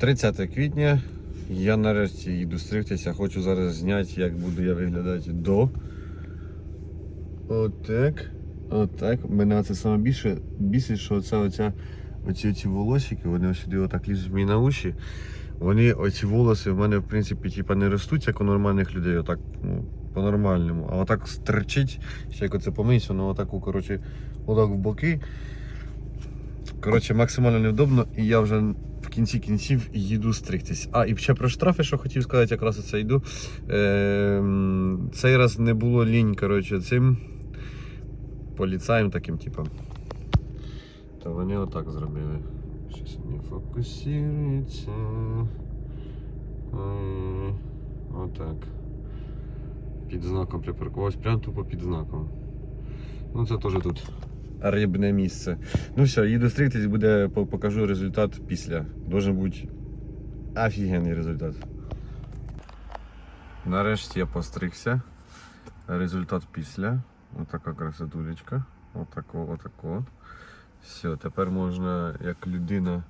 30 квітня. Я нарешті їду стригтися. Хочу зараз зняти, як буду я виглядати до. Отак. Отак. Мене це саме більше бісить, що це оця, оці, оці волосики, вони сюди отак лізуть мені на уші. Вони, оці волоси в мене, в принципі, типа, не ростуть, як у нормальних людей, отак, ну, по-нормальному. А отак стерчить, ще як оце помийся, воно отак, коротше, отак в боки. Коротше, максимально невдобно, і я вже кінці кінців їду стригтись. А, і ще про штрафи, що хотів сказати, якраз оце йду. Ем, цей раз не було лінь, коротше, цим поліцаєм таким, типом. То вони отак зробили. Щось не фокусується. Отак. Під знаком припаркувався, прямо тупо під знаком. Ну це теж тут рибне місце. Ну все, їду стригтись, буде по- покажу результат після. Должен бути офігенний результат. Нарешті я постригся. Результат після. Отака красотулечка. Отако, отако. Все, тепер можна як людина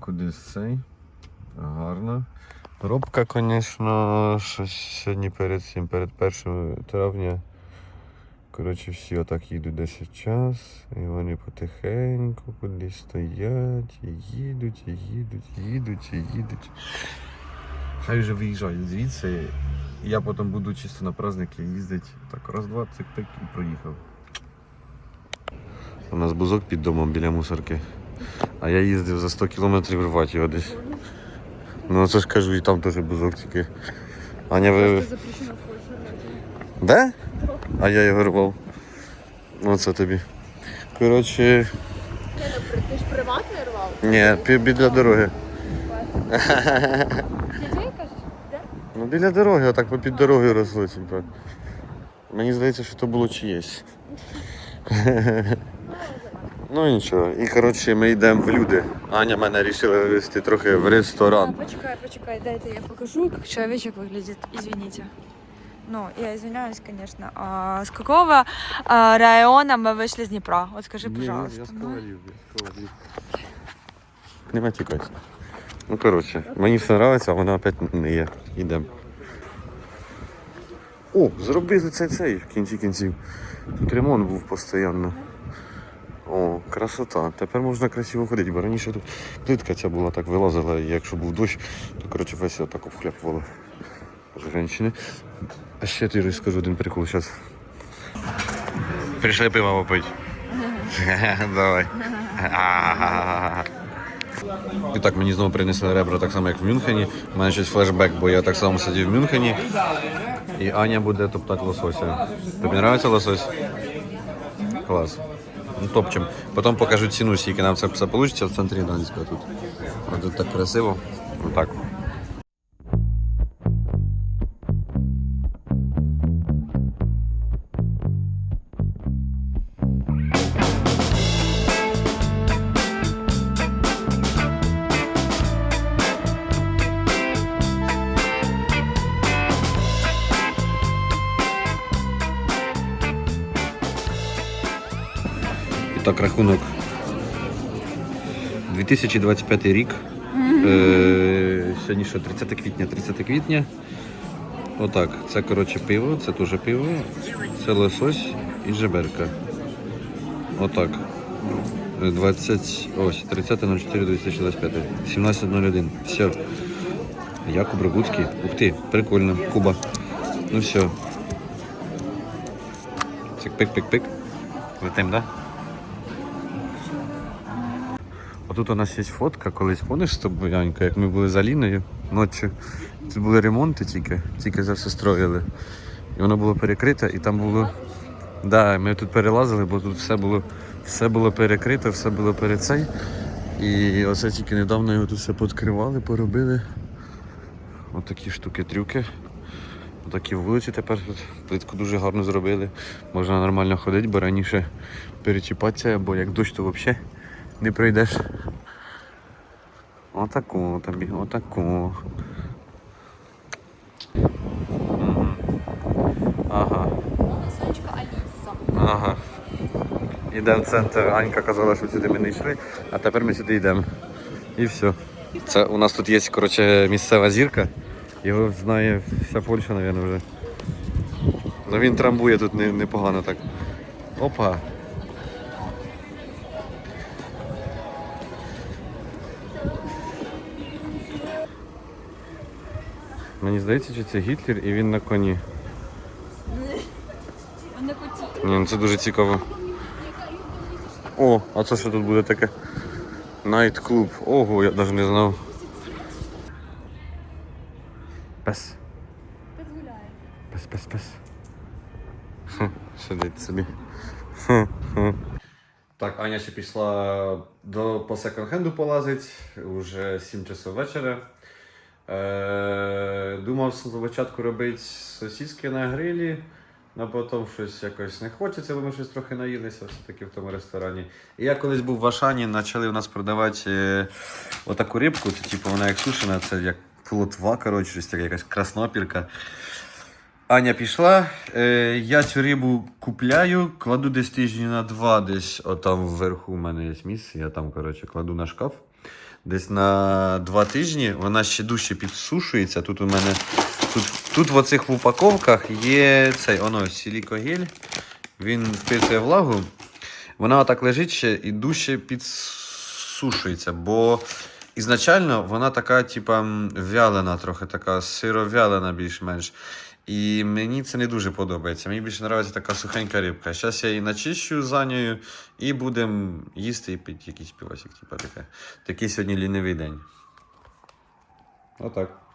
кудись цей. Гарно. Робка, звісно, щось сьогодні перед цим, перед 1 травня. Коротше, всі отак їдуть 10 час, і вони потихеньку кудись стоять, і їдуть, і їдуть, і їдуть, і їдуть. Хай вже виїжджають звідси, і я потім буду чисто на праздники їздити. Так, раз, два, цик-пик і проїхав. У нас бузок під домом біля мусорки. А я їздив за 100 кілометрів рвати його десь. Ну це ж кажу, і там теж бузок тільки. Аня ви. запрещено в Польше. Да? А я його рвав. Оце тобі. Коротше, ну ти ж приватний рвав? ні, біля дороги. Дітей кажеш? Де? Ну біля дороги, отак попід дорогою росло, типа. Мені здається, що то було чиєсь. Ну нічого. І коротше ми йдемо в люди. Аня мене вирішила вивезти трохи в ресторан. Почекай, почекай, дайте я покажу, как человечек выглядит. Извините. Ну, я извиняюсь, конечно. А, с какого а, района мы вышли из Днепра? Вот скажи, пожалуйста. Я з ну. ковалів, я з ковалів. Нема тікати. Ну коротше, мені все подобається, а вона опять не є. Йдемо. О, зробили цей цей в кінці кінців. Тут ремонт був постійно. О, красота. Тепер можна красиво ходити, бо раніше тут плитка ця була так вилазила, і якщо був дощ, то коротше весь отак обхляпувало. Женщини. А ще тобі розкажу один прикол зараз. Прийшли пиво попити. Давай. І так мені знову принесли ребра так само, як в Мюнхені. У мене щось флешбек, бо я так само сидів в Мюнхені. І Аня буде топтати лосося. Тобі подобається лосось? Клас. Ну, топчем. Потім покажу ціну, скільки нам це все вийде в центрі Гданська тут. Тут так красиво. Отак. Так, рахунок. 2025 рік. Е, сьогодні що, 30 квітня, 30 квітня. Отак, це коротше пиво, це теж пиво, це лосось і жеберка. Отак. Е, 20, ось, 30.04.2025. 17.01. Все. Якуб Рогуцький. Ух ти, прикольно. Куба. Ну все. Цик пик пик пик Летим, да? Отут у нас є фотка, колись помниш з тобою, Анька, як ми були з Аліною ночі. Тут були ремонти тільки, тільки це все строїли. І воно було перекрите, і там було. Да, ми тут перелазили, бо тут все було, все було перекрито, все було перед цей. І оце тільки недавно його тут все підкривали, поробили. Отакі штуки-трюки. Отакі вулиці тепер тут плитку дуже гарно зробили. Можна нормально ходити, бо раніше перечіпатися, бо як дощ, то взагалі не пройдеш. Отаку тобі, отаку. Ага, ага. Йдемо в центр. Анька казала, що сюди ми не йшли, а тепер ми сюди йдемо. І все. Це у нас тут є, коротше, місцева зірка. Його знає вся Польща, мабуть, вже. Ну він трамбує тут непогано так. Опа. Мені здається, що це Гітлер і він на коні. Ні, ну це дуже цікаво. О, а це що тут буде таке? Найт клуб. Ого, я навіть не знав. Пес. Пес, гуляє. пес, пес. Хм, Сидить собі. Так, Аня ще пішла до по секонд-хенду полазить, уже 7 часов вечора. Е, думав спочатку робити сосиски на грилі, а потім щось якось не хочеться, бо ми щось трохи наїлися все-таки в тому ресторані. І я колись був в Ашані, почали в нас продавати е, отаку рибку, це типу вона як сушена, це як плотва, коротше, щось таке, якась краснопірка. Аня пішла, е, я цю рибу купляю, кладу десь тижні на два, десь отам вверху у мене є місце, я там коротше, кладу на шкаф. Десь на два тижні вона ще дужче підсушується. Тут у мене тут, тут в оцих упаковках є цей оно, силікогель. Він впитує влагу. Вона отак лежить ще і дужче підсушується, бо ізначально вона така, типа, вялена, трохи така сировялена більш-менш. І мені це не дуже подобається. Мені більше подобається така сухенька рибка. Зараз я її начищу за нею і будемо їсти і пити якийсь півасик. Типу таке. Такий сьогодні лінивий день. Отак.